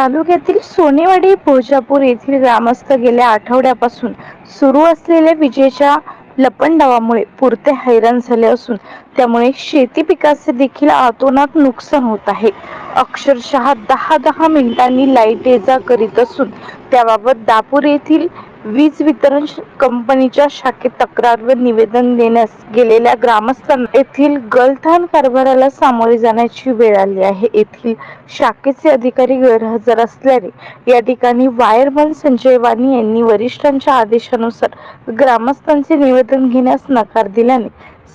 तालुक्यातील सोनेवाडी भोजापूर येथील ग्रामस्थ गेल्या आठवड्यापासून सुरू असलेल्या विजेच्या लपंडावामुळे पुरते हैराण झाले असून त्यामुळे शेती पिकाचे देखील आतोनात नुकसान होत आहे. अक्षरशः दहा दहा मिनिटांनी लाइट ये जा करीत असून त्याबाबत दापूर येथील वीज वितरण कंपनीच्या शाखेत तक्रार व निवेदन देण्यास गेलेल्या ग्रामस्थांना येथील गलथान कारभाराला सामोरे जाण्याची वेळ आली आहे. येथील शाखेचे अधिकारी गैरहजर असल्याने या ठिकाणी वायरमन संजय वाणी यांनी वरिष्ठांच्या आदेशानुसार ग्रामस्थांचे निवेदन घेण्यास नकार दिल्याने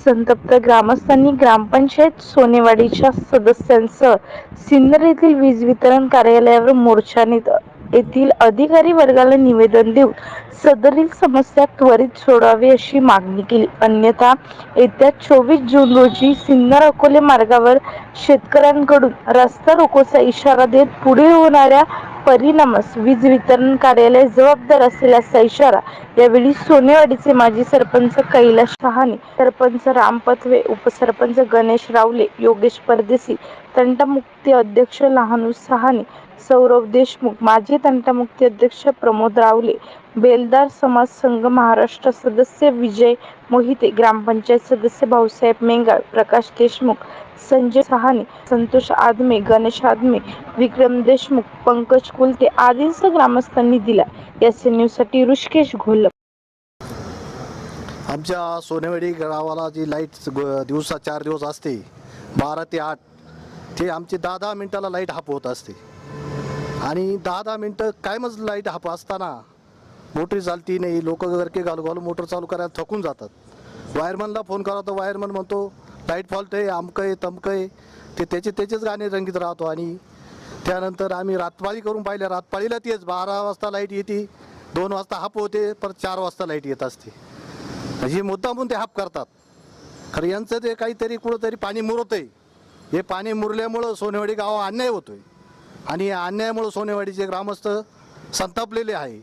संतप्त ग्रामस्थांनी ग्रामपंचायत सोनेवाडीच्या सदस्यांसह सिन्नर येथील वीज वितरण कार्यालयावर मोर्चा नेत येथील अधिकारी वर्गाला निवेदन देऊन सदरील समस्या त्वरित सोडावी अशी मागणी केली. अन्यथा येत्या चोवीस जून रोजी सिन्नर अकोले मार्गावर शेतकऱ्यांकडून रस्ता रोकोचा इशारा देत पुढे होणाऱ्या परिणामास वीज वितरण कार्यालय जबाबदार असेल असा इशारा यावेळी सोनेवाडीचे माजी सरपंच कैलास शहाणे सरपंच राम पथवे उपसरपंच गणेश रावले योगेश परदेशी तंटमुक्ती अध्यक्ष लहानू सहाणे सौरभ देशमुख माजी तंटमुक्ती अध्यक्ष प्रमोद रावले बेलदार समाज संघ महाराष्ट्र सदस्य विजय मोहिते ग्रामपंचायत सदस्य भाऊसाहेब मेंगाळ प्रकाश देशमुख संजय सहाने संतोष आदमे गणेश आदमे विक्रम देशमुख पंकज कुलते आदींसह ग्रामस्थांनी दिला. या एन ऋषिकेश घोलप. आमच्या सोनेवाडी गावाला जी लाइट दिवसा चार दिवस असते बारा ते आठ ते आमची दहा दहा मिनटाला लाइट हाप होत असते. आणि दहा दहा मिनटं काय मग लाइट हाप असताना मोटरी चालती नाही लोक गरके घालू घालू मोटर चालू करायला थकून जातात. वायरमनला फोन करा तर वायरमन म्हणतो लाइट फॉल्ट आहे आमकं आहे तमकं आहे. ते त्याचे त्याचेच गाणे रंगीत राहतो आणि त्यानंतर आम्ही रातपाळी करून पाहिल्या रातपाळीला तेच बारा वाजता लाइट येते दोन वाजता हाप होते परत चार वाजता लाइट येत असते. म्हणजे मुद्दामून ते हाप करतात. खरं यांचं ते काहीतरी कुठंतरी पाणी मुरत आहे हे पाणी मुरल्यामुळं सोनेवाडी गावा अन्याय होतोय. आणि या अन्यायामुळं सोनेवाडीचे ग्रामस्थ संतापलेले आहे.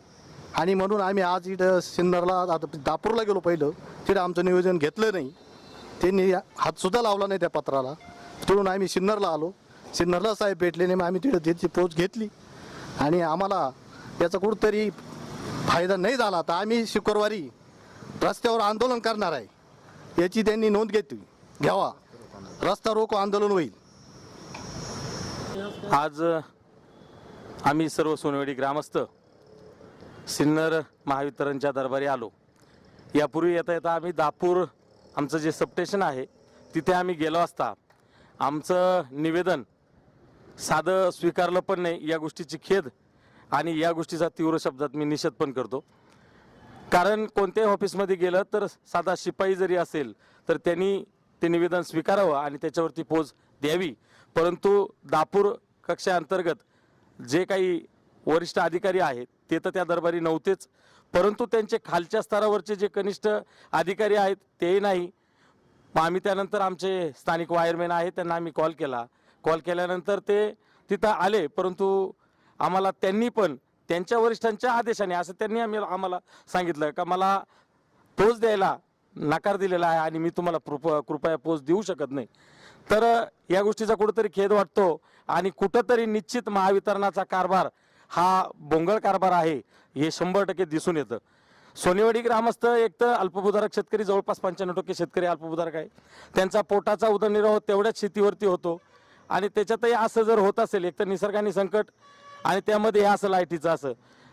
आणि म्हणून आम्ही आज इथं सिन्नरला आता दापूरला गेलो पहिलं. तिथं आमचं नियोजन घेतलं नाही. त्यांनी हातसुद्धा लावला नाही त्या पत्राला. तिथून आम्ही सिन्नरला आलो. सिन्नरला साहेब भेटले नाही मग आम्ही तिथं त्याची पोच घेतली. आणि आम्हाला याचा कुठंतरी फायदा नाही झाला. तर आम्ही शुक्रवारी रस्त्यावर आंदोलन करणार आहे. याची त्यांनी नोंद घेतली. घ्यावा. रस्ता रोको आंदोलन होईल. आज आम्ही सर्व सोनेवाडी ग्रामस्थ सिन्नर महावितरणच्या दरबारी आलो. यापूर्वी येता येता आम्ही दापूर आमचं जे सबस्टेशन आहे तिथे आम्ही गेलो असता. आमचं निवेदन साधं स्वीकारलं पण नाही या गोष्टीची खेद आणि या गोष्टीचा तीव्र शब्दात मी निषेध पण करतो. कारण कोणत्याही ऑफिसमध्ये गेलं तर साधा शिपाई जरी असेल तर त्यांनी ते निवेदन स्वीकारावं आणि त्याच्यावरती पोच द्यावी. परंतु दापूर कक्षाअंतर्गत जे काही वरिष्ठ अधिकारी आहेत ते तर त्या दरबारी नव्हतेच. परंतु त्यांचे खालच्या स्तरावरचे जे कनिष्ठ अधिकारी आहेत तेही नाही. मग आम्ही त्यानंतर आमचे स्थानिक वायरमॅन आहेत त्यांना आम्ही कॉल केला. कॉल केल्यानंतर ते तिथं आले परंतु आम्हाला त्यांनी पण त्यांच्या वरिष्ठांच्या आदेशाने असं त्यांनी आम्ही आम्हाला सांगितलं का मला पोच द्यायला नकार दिलेला आहे आणि मी तुम्हाला कृप कृपया पोच देऊ शकत नाही. तर या गोष्टीचा कुठंतरी खेद वाटतो आणि कुठंतरी निश्चित महावितरणाचा कारभार हा बोंगळ कारभार आहे हे शंभर टक्के दिसून येतं. सोनेवाडी ग्रामस्थ एक तर अल्पभूधारक शेतकरी जवळपास पंच्याण्णव टक्के शेतकरी अल्पभूधारक आहे. त्यांचा पोटाचा उदरनिर्वाह तेवढ्याच शेतीवरती होतो आणि त्याच्यातही असं जर होत असेल एक तर निसर्गाने संकट आणि त्यामध्ये हे असं लाईटीचं असं.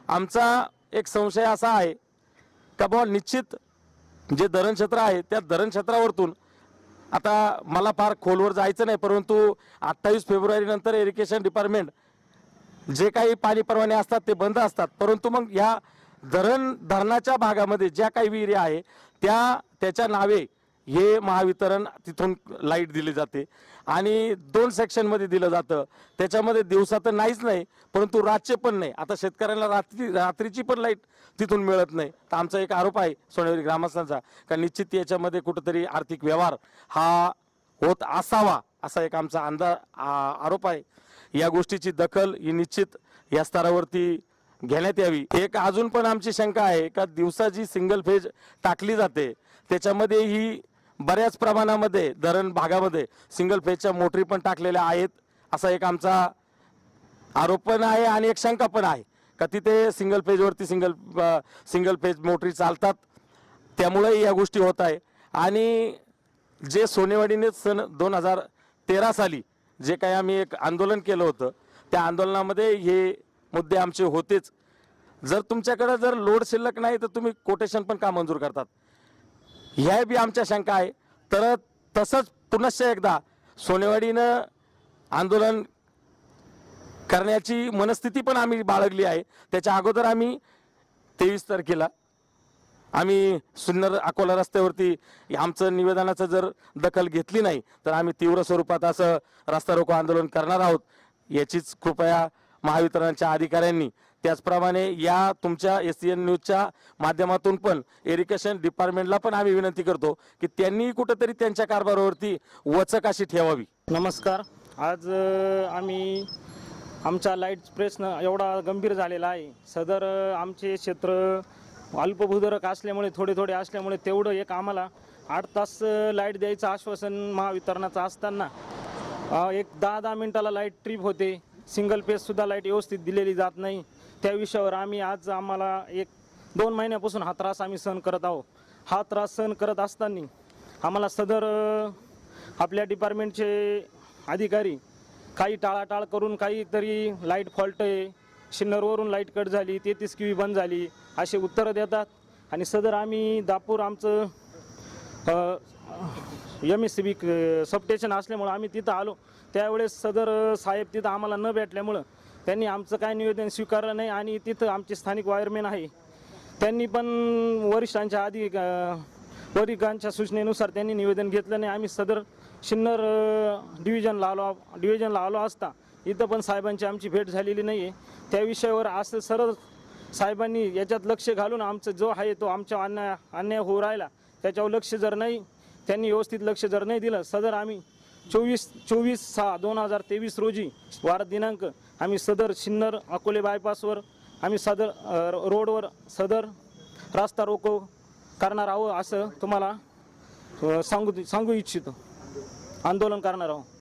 आमचा एक संशय असा आहे का बुवा निश्चित जे धरण क्षेत्र आहे त्या धरण क्षेत्रावरतून आता मला फार खोलवर जायचं नाही परंतु अठ्ठावीस फेब्रुवारीनंतर इरिगेशन डिपार्टमेंट जे काही पाणी परवाने असतात ते बंद असतात. परंतु मग ह्या धरण धरणाच्या भागामध्ये ज्या काही विहिरी आहे त्या त्याच्या नावे हे महावितरण तिथून लाइट दिली जाते. आणि दोन सेक्शनमध्ये दिलं जातं. त्याच्यामध्ये दिवसा तर नाहीच नाही परंतु रातचे पण नाही. आता शेतकऱ्यांना रात्री रात्रीची पण लाइट तिथून मिळत नाही. तर आमचा एक आरोप आहे सोनेवरी ग्रामस्थांचा का निश्चित याच्यामध्ये कुठंतरी आर्थिक व्यवहार हा होत असावा असा एक आमचा अंदाज आरोप आहे. या गोष्टीची दखल ही निश्चित या स्तरावरती घेण्यात यावी. एक अजून पण आमची शंका आहे का दिवसा जी सिंगल फेज टाकली जाते त्याच्यामध्ये ही बऱ्याच प्रमाणामध्ये धरण भागामध्ये सिंगल फेजच्या मोटरी पण टाकलेल्या आहेत असा एक आमचा आरोप पण आहे आणि एक शंका पण आहे. का तिथे सिंगल फेजवरती सिंगल सिंगल फेज मोटरी चालतात त्यामुळे या गोष्टी होत आहे. आणि जे सोनेवाडीने सन दोन हजार तेरा साली जे काही आम्ही एक आंदोलन केलं होतं त्या आंदोलनामध्ये हे मुद्दे आमचे होतेच. जर तुमच्याकडे जर लोड शिल्लक नाही तर तुम्ही कोटेशन पण का मंजूर करतात? ह्या बी आमच्या शंका आहे. तर तसंच पुनश्च एकदा सोनेवाडीनं आंदोलन करण्याची मनस्थिती पण आम्ही बाळगली आहे. त्याच्या अगोदर आम्ही तेवीस तारखेला आम्ही सुन्नर अकोला रस्त्यावरती आमचं निवेदनाचं जर दखल घेतली नाही तर आम्ही तीव्र स्वरूपात असं रस्ता रोको आंदोलन करणार आहोत. याचीच कृपया महावितरणच्या अधिकाऱ्यांनी त्याचप्रमाणे या तुमच्या एस सी एन न्यूजच्या माध्यमातून पण एरिकेशन डिपार्टमेंटला पण आम्ही विनंती करतो की त्यांनी कुठंतरी त्यांच्या कारभारावरती वचक अशी ठेवावी. नमस्कार. आज आम्ही आमचा लाइट प्रश्न एवढा गंभीर झालेला आहे. सदर आमचे क्षेत्र अल्पभूधारक असल्यामुळे थोडे थोडे असल्यामुळे तेवढं एक आम्हाला आठ तास लाइट द्यायचं आश्वासन महावितरणाचं असताना एक दहा दहा मिनटाला लाइट ट्रिप होते. सिंगल पेजसुद्धा लाइट व्यवस्थित दिलेली जात नाही. त्या विषयावर आम्ही आज आम्हाला एक दोन महिन्यापासून हा त्रास आम्ही सहन करत आहोत. हा त्रास सहन करत असताना आम्हाला सदर आपल्या डिपार्टमेंटचे अधिकारी काही टाळाटाळ करून काहीतरी लाइट फॉल्ट आहे. शिन्नरवरून लाइट कट झाली तेहतीस किवी बंद झाली असे उत्तरं देतात. आणि सदर आम्ही दापूर आमचं M S C B substation असल्यामुळं आम्ही तिथं आलो. त्यावेळेस सदर साहेब तिथं आम्हाला न भेटल्यामुळं त्यांनी आमचं काय निवेदन स्वीकारलं नाही आणि तिथं आमचे स्थानिक वायरमॅन आहे. त्यांनी पण वरिष्ठांच्या आधी अ, वरिष्ठांच्या सूचनेनुसार त्यांनी निवेदन घेतलं नाही. आम्ही सदर शिन्नर डिव्हिजनला आलो डिव्हिजनला आलो असता. इथं पण साहेबांची आमची भेट झालेली नाही आहे त्या विषयावर असं सरळ साहेबांनी याच्यात लक्ष घालून आमचं जो आहे तो आमच्या अन्याय अन्याय होऊ राहिला त्याच्यावर लक्ष जर नाही त्यांनी व्यवस्थित लक्ष जर नाही दिलं सदर आम्ही चोवीस चोवीस सहा दोन हजार तेवीस रोजी वार दिनांक आम्ही सदर सिन्नर अकोले बायपासवर आम्ही सदर रोडवर सदर रास्ता रोको करणार आहोत असं तुम्हाला सांगू सांगू इच्छितो. आंदोलन करणार आहोत.